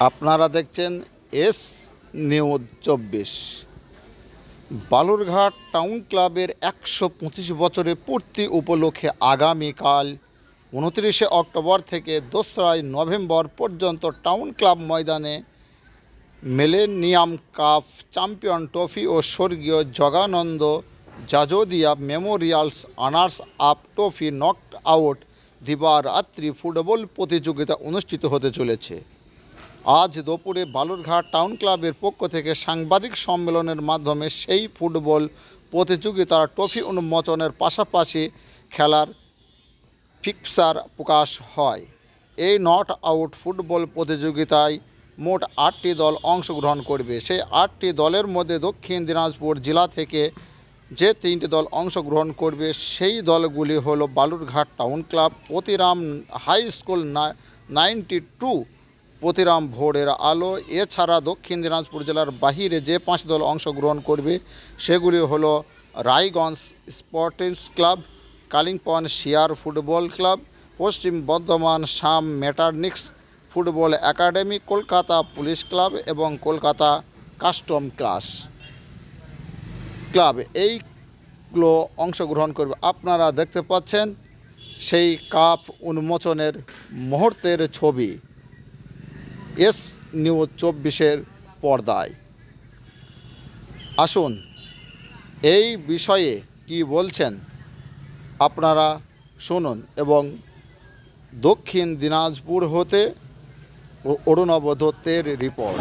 আপনারা দেখছেন S news চব্বিশ। বালুরঘাট টাউন ক্লাবের একশো পঁচিশ বছরের পূর্তি উপলক্ষে আগামীকাল উনত্রিশে অক্টোবর থেকে দোসরাই নভেম্বর পর্যন্ত টাউন ক্লাব ময়দানে মেলেনিয়াম কাপ, চ্যাম্পিয়ন ট্রফি ও স্বর্গীয় Jagananda Jajodia memorials runners up trophy knocked out দিবারাত্রি football প্রতিযোগিতা অনুষ্ঠিত হতে চলেছে। আজ দুপুরে বালুরঘাট টাউন ক্লাবের পক্ষ থেকে সাংবাদিক সম্মেলনের মাধ্যমে সেই ফুটবল প্রতিযোগিতার ট্রফি উন্মোচনের পাশাপাশি খেলার ফিক্সার প্রকাশ হয়। এই নট আউট ফুটবল প্রতিযোগিতায় মোট আটটি দল অংশগ্রহণ করবে। সেই আটটি দলের মধ্যে দক্ষিণ দিনাজপুর জেলা থেকে যে তিনটি দল অংশগ্রহণ করবে, সেই দলগুলি হলো Balurghat town club, Pratiram high school ninety two Pratiram ভোরের আলো। এছাড়া দক্ষিণ দিনাজপুর জেলার বাহিরে যে পাঁচ দল অংশগ্রহণ করবে, সেগুলি হলো রায়গঞ্জ স্পোর্টিংস ক্লাব, কালিম্পং শিয়ার ফুটবল ক্লাব, পশ্চিম বর্ধমান শাম মেটারনিক্স football academy, Kolkata police club এবং কলকাতা কাস্টম ক্লাস ক্লাব। এইগুলো অংশগ্রহণ করবে। আপনারা দেখতে পাচ্ছেন সেই কাপ উন্মোচনের মুহূর্তের ছবি। এস নিউজ চব্বিশের পর্দায়। আসুন, এই বিষয়ে কি বলছেন আপনারা শুনুন এবং দক্ষিণ দিনাজপুর হতে অরুণব দত্তের রিপোর্ট।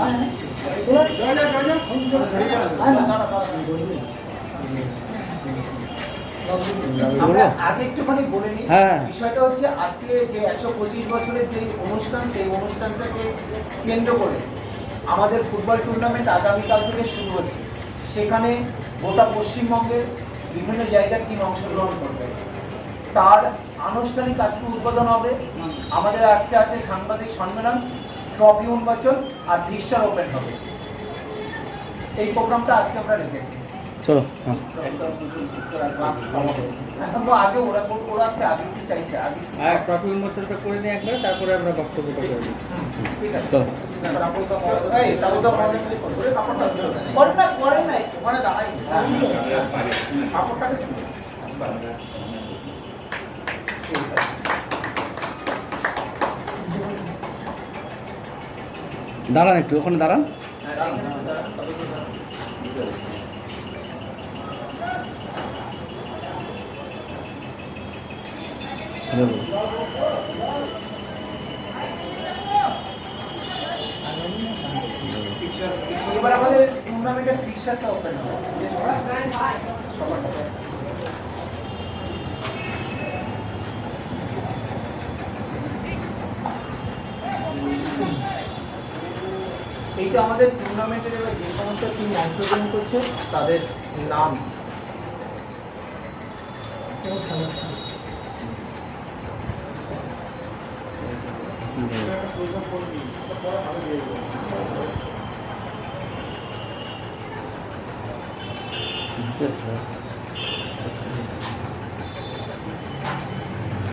আমরা আগে একটুখানি বলে নিই হ্যাঁ। বিষয়টা হচ্ছে আজকে যে একশো পঁচিশ বছরের যে অনুষ্ঠান সেই অনুষ্ঠানটাকে কেন্দ্র করে আমাদের ফুটবল টুর্নামেন্ট আগামীকাল থেকে শুরু হচ্ছে। সেখানে গোটা পশ্চিমবঙ্গের বিভিন্ন জায়গার টিম অংশগ্রহণ করবে। তার আনুষ্ঠানিক আজকে উদ্বোধন হবে। আমাদের আজকে আছে সাংবাদিক সম্মেলন ট্রফি উন্মোচন আর ফিক্সার ওপেন হবে। এই প্রোগ্রামটা আজকে আমরা রেখেছি। চলো হ্যাঁ। এখন তো আগে ওরা ওরা কি আগে কি চাইছে আগে কি আর ট্রফি উন্মোচনটা করে নিই একবার তারপরে আমরা বক্তব্যটা করব হুম, ঠিক আছে। চলো। এই, তাহলে তো আমাদের মধ্যে করবে। ওরে, কাপড়টা ধরো। করেন না, করেন না, ওখানে দাঁড়াই। কাপড়টা দেখুন। ঠিক আছে। দাঁড়ান একটু ওখানে দাঁড়ান তো এবার আমাদের টুর্নামেন্টের ফিক্সারটা ওপেন হবে। সবার এইটা আমাদের টুর্নামেন্টের এবার যে সমস্ত টিম অংশগ্রহণ করছে তাদের নাম। Thank you.